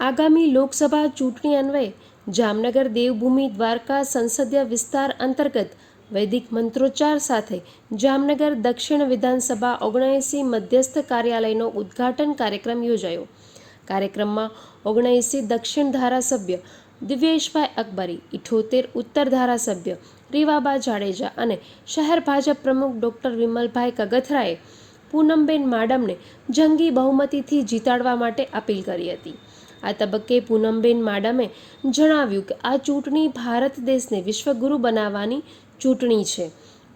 આગામી લોકસભા ચૂંટણી અન્વયે જામનગર દેવભૂમિ દ્વારકા સંસદીય વિસ્તાર અંતર્ગત વૈદિક મંત્રોચ્ચાર સાથે જામનગર દક્ષિણ વિધાનસભા ઓગણએંસી મધ્યસ્થ કાર્યાલયનો ઉદ્ઘાટન કાર્યક્રમ યોજાયો. કાર્યક્રમમાં ઓગણએંસી દક્ષિણ ધારાસભ્ય દિવ્યેશભાઈ અકબરી, ઇઠોતેર ઉત્તર ધારાસભ્ય રીવાબા જાડેજા અને શહેર ભાજપ પ્રમુખ ડૉક્ટર વિમલભાઈ કગથરાએ પૂનમબેન માડમને જંગી બહુમતીથી જીતાડવા માટે અપીલ કરી હતી. આ તબક્કે પૂનમબેન માડમે જણાવ્યું કે આ ચૂંટણી ભારત દેશને વિશ્વગુરુ બનાવવાની ચૂંટણી છે.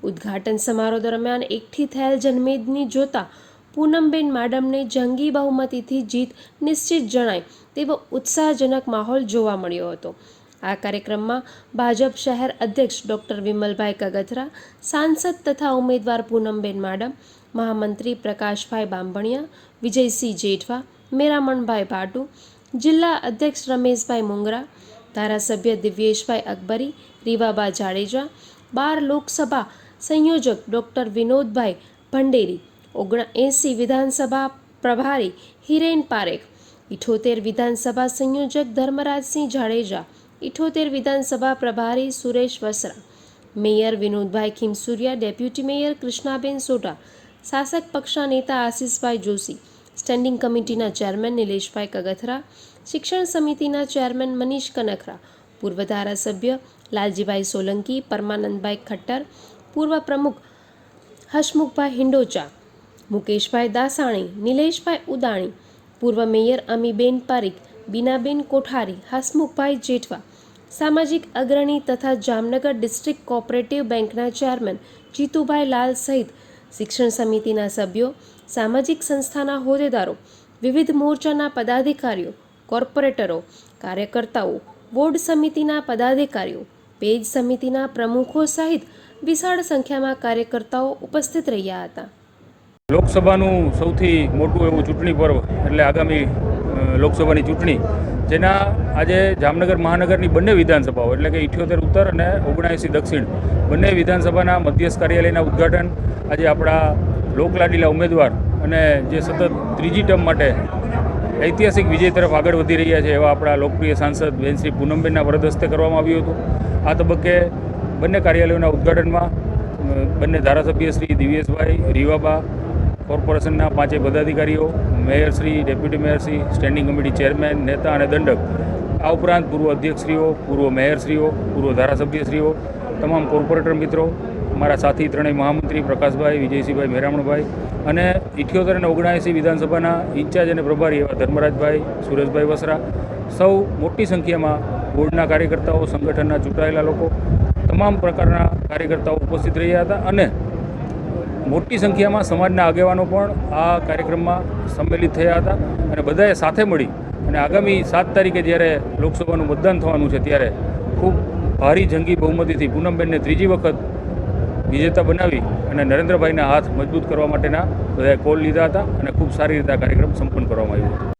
ઉદ્ઘાટન સમારોહ દરમિયાન એકઠી થયેલ જનમેદની જોતા પૂનમબેન માડમને જંગી બહુમતીથી જીત નિશ્ચિત જણાય તેવો ઉત્સાહજનક માહોલ જોવા મળ્યો હતો. આ કાર્યક્રમમાં ભાજપ શહેર અધ્યક્ષ ડૉક્ટર વિમલભાઈ કગથરા, સાંસદ તથા ઉમેદવાર પૂનમબેન માડમ, મહામંત્રી પ્રકાશભાઈ બાંભણિયા, વિજયસિંહ જેઠવા, મેરામણભાઈ ભાટુ જિલ્લા અધ્યક્ષ રમેશભાઈ મુંગરા, ધારાસભ્ય દિવ્યેશભાઈ અકબરી, રીવાબા જાડેજા, બાર લોકસભા સંયોજક ડૉક્ટર વિનોદભાઈ ભંડેરી ઓગણ એંસી વિધાનસભા પ્રભારી હિરેન પારેખ, ઇઠોતેર વિધાનસભા સંયોજક ધર્મરાજસિંહ જાડેજા, ઇઠોતેર વિધાનસભા પ્રભારી Suresh Vasra, mayor Vinodbhai Khimsuriya, deputy mayor Krishnaben Sodha, શાસક પક્ષના નેતા આશીષભાઈ જોશી સ્ટેન્ડિંગ કમિટીના ચેરમેન નિલેશભાઈ કગથરા, શિક્ષણ સમિતિના ચેરમેન મનીષ કનખરા, પૂર્વ ધારાસભ્ય લાલજીભાઈ સોલંકી, પરમાનંદભાઈ ખટ્ટર, પૂર્વ પ્રમુખ હસમુખભાઈ હિંડોચા, મુકેશભાઈ દાસાણી, નિલેશભાઈ ઉદાણી, પૂર્વ મેયર અમીબેન પારીખ, બીનાબેન કોઠારી, હસમુખભાઈ જેઠવા, સામાજિક અગ્રણી તથા જામનગર ડિસ્ટ્રિક્ટ કોઓપરેટિવ બેંકના ચેરમેન જીતુભાઈ લાલ સહિત શિક્ષણ સમિતિના સભ્યો સામાજિક સંસ્થાના હોદ્દેદારો, વિવિધ મોરચાના પદાધિકારીઓ, કોર્પોરેટરો, કાર્યકર્તાઓ, બોર્ડ સમિતિના પદાધિકારીઓ, પેજ સમિતિના પ્રમુખો સહિત વિશાળ સંખ્યામાં કાર્યકર્તાઓ ઉપસ્થિત રહ્યા હતા. લોકસભાનું સૌથી મોટું એવું ચૂંટણી પર્વ એટલે આગામી લોકસભાની ચૂંટણી, જેના આજે જામનગર મહાનગરની બંને વિધાનસભાઓ, એટલે કે ઇઠ્યોતેર ઉત્તર અને ઓગણએંસી દક્ષિણ, બંને વિધાનસભાના મધ્યસ્થ કાર્યાલયના ઉદ્ઘાટન આજે આપણા લોકલાડીલા ઉમેદવાર અને જે સતત ત્રીજી ટર્મ માટે ઐતિહાસિક વિજય તરફ આગળ વધી રહ્યા છે એવા આપણા લોકપ્રિય સાંસદ બેન શ્રી પૂનમબેનના વરદ હસ્તે કરવામાં આવ્યું હતું. આ તબક્કે બંને કાર્યાલયોના ઉદ્ઘાટનમાં બંને ધારાસભ્ય શ્રી દિવ્યેશભાઈ રીવાબા, કોર્પોરેશનના પાંચેય પદાધિકારીઓ મેયરશ્રી ડેપ્યુટી મેયરશ્રી સ્ટેન્ડિંગ કમિટી ચેરમેન, નેતા અને દંડક, આ ઉપરાંત પૂર્વ અધ્યક્ષશ્રીઓ, પૂર્વ મેયરશ્રીઓ, પૂર્વ ધારાસભ્યશ્રીઓ, તમામ કોર્પોરેટર મિત્રો મારા સાથી ત્રણેય મહામંત્રી પ્રકાશભાઈ, વિજયસિંહભાઈ મેરામણભાઈ અને ઇઠ્યોતેર અને ઓગણએંસી વિધાનસભાના ઇન્ચાર્જ અને પ્રભારી એવા ધર્મરાજભાઈ, સુરેશભાઈ વસરા, સૌ મોટી સંખ્યામાં બોર્ડના કાર્યકર્તાઓ, સંગઠનના ચૂંટાયેલા લોકો, તમામ પ્રકારના કાર્યકર્તાઓ ઉપસ્થિત રહ્યા હતા અને મોટી સંખ્યામાં સમાજના આગેવાનો પણ આ કાર્યક્રમમાં સંમેલિત થયા હતા અને બધાએ સાથે મળી અને આગામી સાત તારીખે જ્યારે લોકસભાનું મતદાન થવાનું છે ત્યારે ખૂબ ભારી જંગી બહુમતીથી પૂનમબેનને ત્રીજી વખત વિજેતા બનાવી અને નરેન્દ્રભાઈના હાથ મજબૂત કરવા માટેના બધાએ કોલ લીધા હતા અને ખૂબ સારી રીતે આ કાર્યક્રમ સંપન્ન કરવામાં આવ્યો